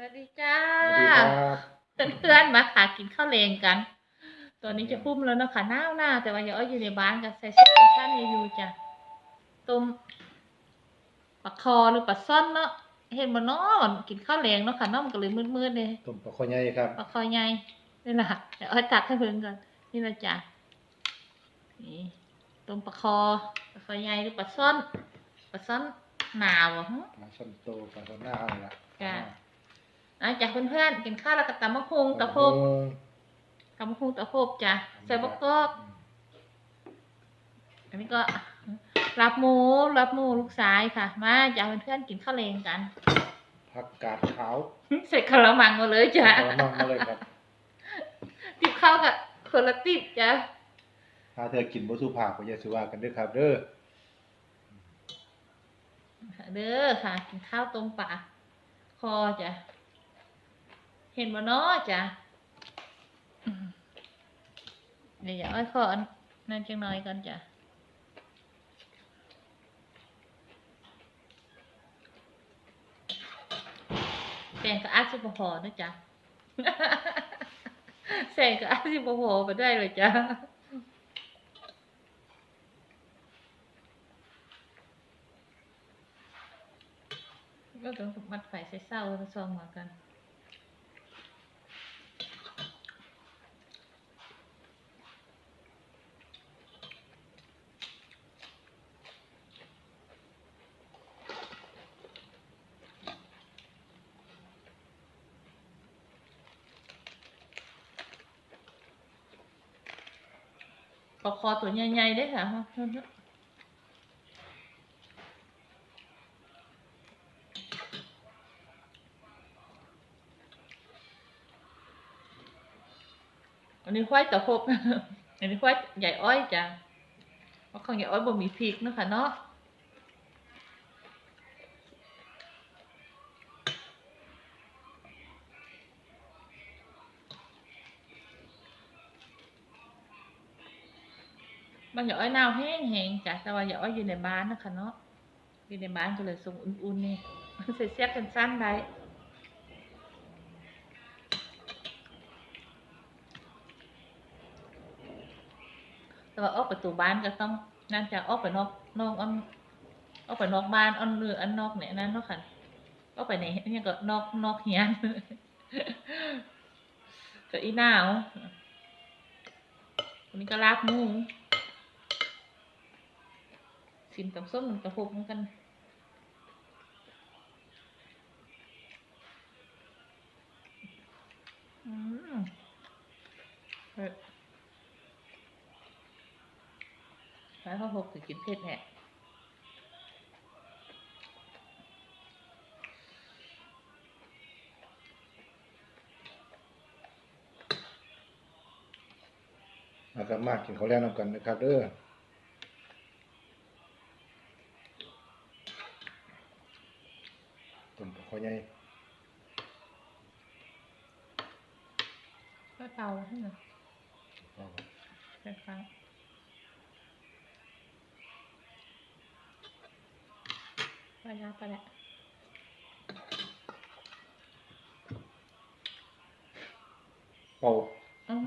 วัสดีจ้าสวัสดีครับเพื่อนๆมาค่ะกินข้าวเลงกันตัวนี้จะพุ่มแล้วเนาะค่ะหนาวหน้าแต่ว่าอย่าอ้อยอยู่ในบ้านกันใส่เสื้อกันชั้นรีวิวจ้ะต้มปลาคอหรือปลาซ่อนเนาะเห็นบ่เนาะกินข้าวแลงเนาะค่ะเน้องก็เลยมืดๆเลยต้มปลาคอใหญ่ครับปลาคอใหญ่นี่แหละเดี๋ยวอ้อยตักให้เพิ่นก่อนนี่นะจ้ะนี่ต้มปลาคอปลาคอใหญ่หรือปลาซ่อนปลาซ่อนหนาวอะฮะปลาช่อนโตปลาช่อนหน้าอะไรล่ะจ้ะ อะจ้ะเพื่อนๆกินข้าวแล้วก็ตำมะฮุงตะโพบตำมะฮุงตะโพบจ้ะใส่บกกอกอันนี้ก็รับหมูรับหมูลูกสายค่ะ มาจ้ะเพื่อนๆกินข้าวเลงกันผักกาดขาวใส่กระมังมาเลยจ้ะกระมังมาเลยครับติบข้าวกับคนละติบจ้ะถ้าเธอกินบ่สุภาพก็อย่าสิว่ากันเด้อครับ เด้อเด้อค่ะ กินข้าวต้มปลาคอจ้ะ เห็นบ่เนาะจ้ะเดี๋ยวอย่าอ้อยขอนนั่นจังหน่อยก่อนจ้ะแสงก็อาจสิบ่พอนะจ๊ะแสงก็อาจสิบ่พอไปได้เลยจ้ะก็ต้องมัดไฟใส่เศร้าแล้วซองมากัน ปลาคอตัวใหญ่ๆได้ค่ะอันนี้ควายตะพบอันนี้ควายใหญ่อ้อยจ้ะเพราะของใหญ่อ้อยบ่มีพริกเนาะคะเนาะ บางอย่างอ้อยนาวแห้งแห้งจ้ะแต่ว่าอย่างอ้อยอยู่ในบ้านนะคะเนาะอยู่ในบ้านก็เลยทรงอุ่นๆนี่ใส่เสียบกันสั้นได้แต่ว่าออกประตูบ้านก็ต้องนั่นจะออกไปนอกนอกอันออกไปนอกบ้านอันเรืออันนอกเนี่ยนั่นเนาะค่ะออกไปไหนเนี่ยก็นอกนอกเฮียนก็อีหนาววันนี้ก็ลาบมู สินกับส้มมันกระพบเหมือนกันอืมเผ็ดแล้ข้าวหกคือกินเผ็ดแหละมากันมากกินข้าวแลงนำกันนะครับเด้อต้มปลาคอใหญ่ ก็เตาให้หน่อย เอา แค่ครั้งไปแล้วไปแล้วเป่าอืม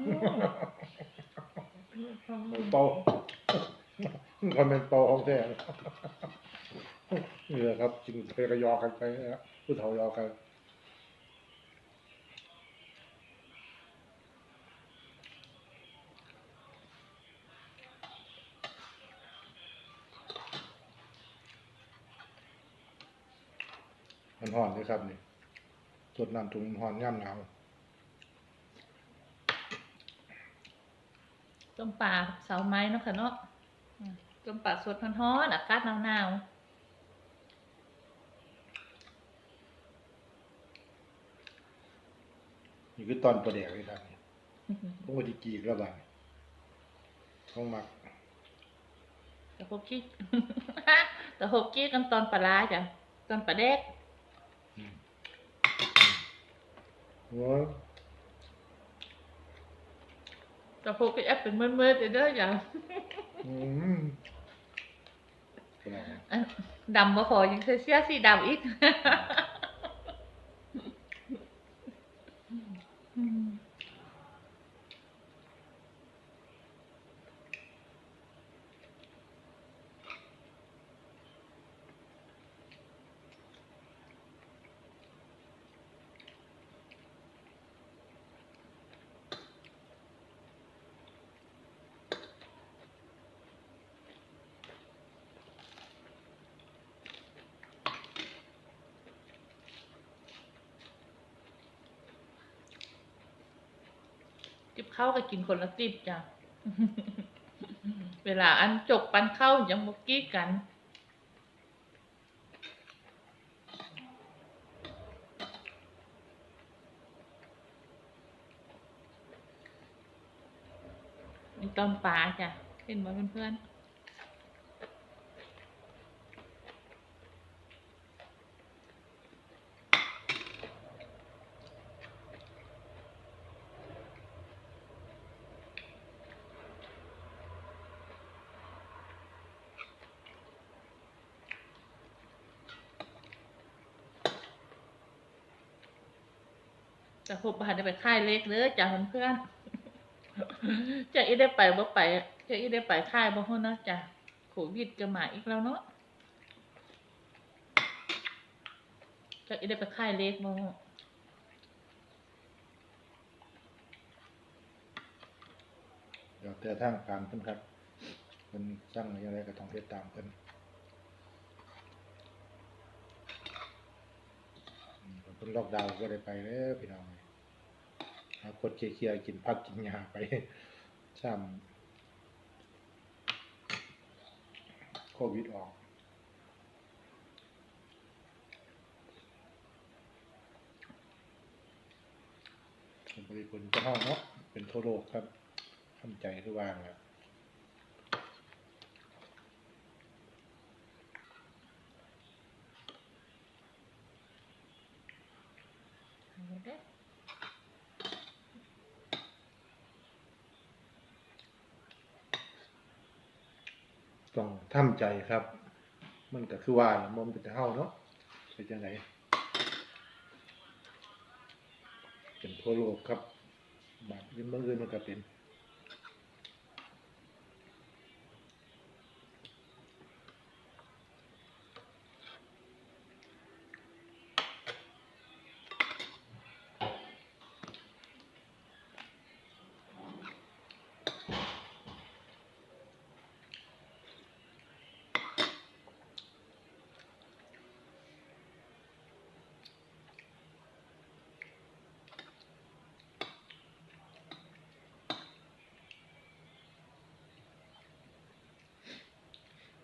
เป่าคนเป็นเป่าของแท้นี่แหละครับกินไปก็ยอกันไปนะผู้เฒ่ายอกัน ห่อนเลยครับนี่สดน้ำถุงห่อนง่ามหนาวต้มปลาเสาไม้เนาะค่ะเนาะอืมต้มปลาสดร้อนๆอากาศหนาวนี่คือตอนประเดกเลยครับนี่ๆผมก็ดีกีกแล้วบ้างต้องมักแต่หกกี้แต่หกกี้กันตอนปลาร้าจ้ะตอนปลาแดก อืม หัวแต่หกกี้แอปเป็นเมื่อๆเด้อจ้ะอืมเป็นไง อันดำบ่พอยังเสียสีดำอีก จิบ ข้าวก็กินคนละสิบจ้ะ เวลาอันจกปันเข้าวยังบกี้กันนี่ต้นปลาจ้ะเห็นไหมเพื่อนๆ จะพบบาได้ไปค่ายเล็กเลยจ้ะเพื่อนๆจะอีได้ไปบ่ไปจะอีได้ไปค่ายบ่ฮู้เนาะจ้ะโควิดก็มาอีกแล้วเนาะจะอีได้ไปค่ายเล็กบ่เดี๋ยวแต่ทางการเพิ่นครับเพิ่นสั่งอย่างไรก็ต้องเฮ็ดตามเพิ่นอืมเพิ่นล็อกดาวน์ก็ได้ไปเด้อพี่น้อง เอากดเคลียร์กินผักกินหญ้าไปซ้ำโควิดออกเป็นบริบทเจ้าห้องเนาะเป็นทั่วโลกครับทำใจคือว่างแล้วเอาเด้อ ต้องทำใจครับ มันก็คือว่ามันเป็นแต่เฮาเนาะเป็นจังไดเป็นทั่วโลกครับบาดยิ่งบางอื่นมันก็เป็น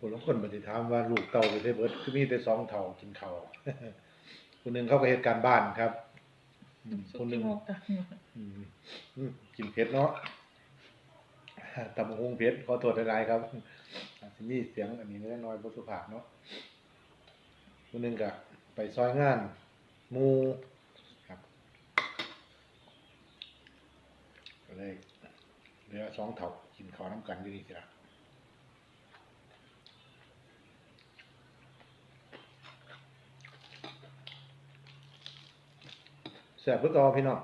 คนละคนปฏิถามว่าลูกเต่าไปเทเบิดคือมีแต่สองเท่ากินข้าวคนหนึ่งเขาก็เหตุการบ้านครับอืมสุคนหกินึ่งโมกจ้ะอืมอืมกินเผ็ดเนาะตำบักหงเผ็ดขอโทษหลายๆครับอาจจะมีเสียงอันนี้เล็กน้อยบสุภาพเนาะคนหนึ่งก็ไปซอยงานหมูครับก็เลยเหลือสองเท่ากินข้าวน้ำกันอยู่นี่สิละ แซ่บเพื่อต่อพี่น้อง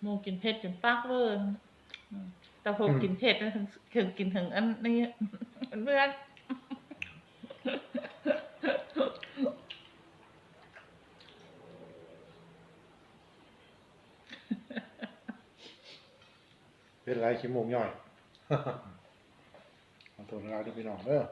หมูกินเผ็ดจนปากเวิร์นอืมแต่ผมกินเผ็ดนะถึงถึงกินถึงอันนี้เพื่อนเป็นไรขี้มูกย่อย ขอโทนเราด้วยพี่น้องเด้อ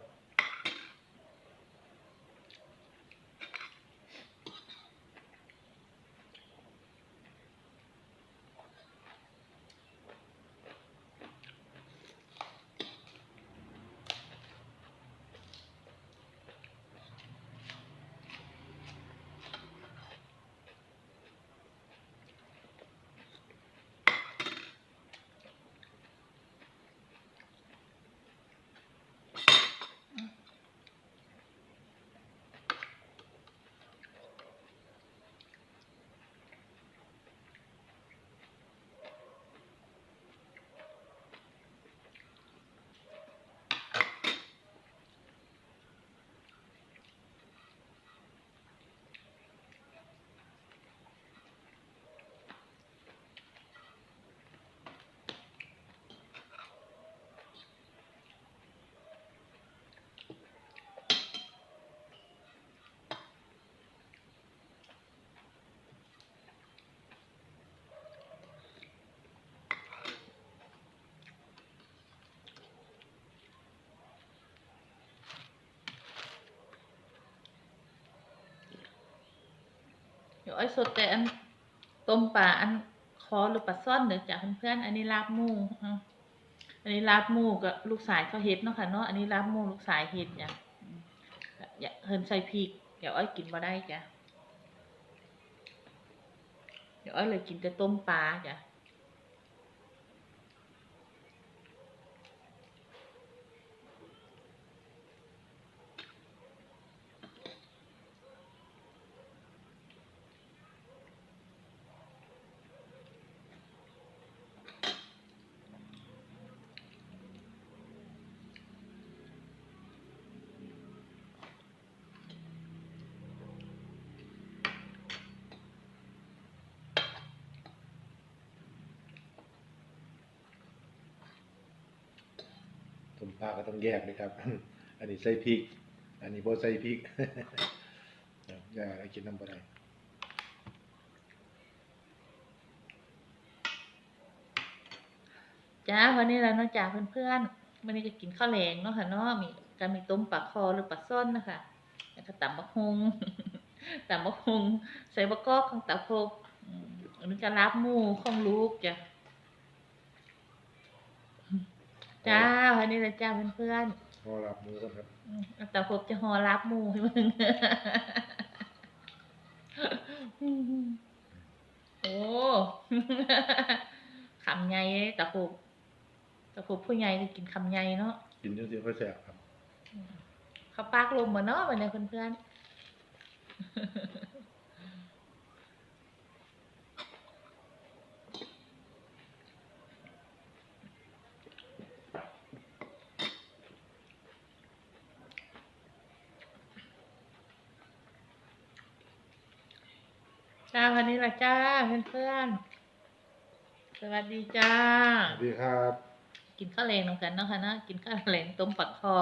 ยวอ้สดแต่อันต้มปลาอันคอหรือปลาซ่อนเด้อจ้ะเพื่อนๆอันนี้ลาบหมูอืมอันนี้ลาบหมูกับลูกสายเขาเฮ็ดเนาะค่ะเนาะอันนี้ลาบหมูลูกสายเฮ็ดจ้ะอืมอย่าเฮินใส่พริกเดี๋ยวอ้อยกินมาได้จ้ะเดี๋ยวอ้อยเลยกินแต่ต้มปลาจ้ะ มปลาก็ต้องแยกเลยครับ อันนี้ใส่พริก อันนี้โบใส่พริกอย่าให้กินน้ำบ่ได้จ้าวันนี้แล้วเนาะจ้าเพื่อนๆวันนี้ก็กินข้าวแรงเนาะค่ะเนาะมีการมีต้มปลาคอหรือปลาซ่อนนะคะแล้วก็ตำบักฮงตำบักฮงใส่บะกอกของตาโพกอันนี้ก็ลาบหมูของลูกจ้ะ จ้าวันนี้แล้วจ้าเพื่อนพอรับหมูก่อนครับๆอืมแล้วตาโพกจะห่อลาบหมูให้มึงโอ้คำใหญ่เลยตาโพกตาโพกผู้ใหญ่ก็กินคำใหญ่เนาะกินจังซี่ค่อยแซ่บครับเขาปากลมมาเนาะวันนี้เพื่อนๆ จ้าวันนี้ละจ้าเพื่อนๆสวัสดีจ้า สวัสดีครับ กินข้าวแรงนำกันเนาะค่ะนะกินข้าวแรงต้มปักคอ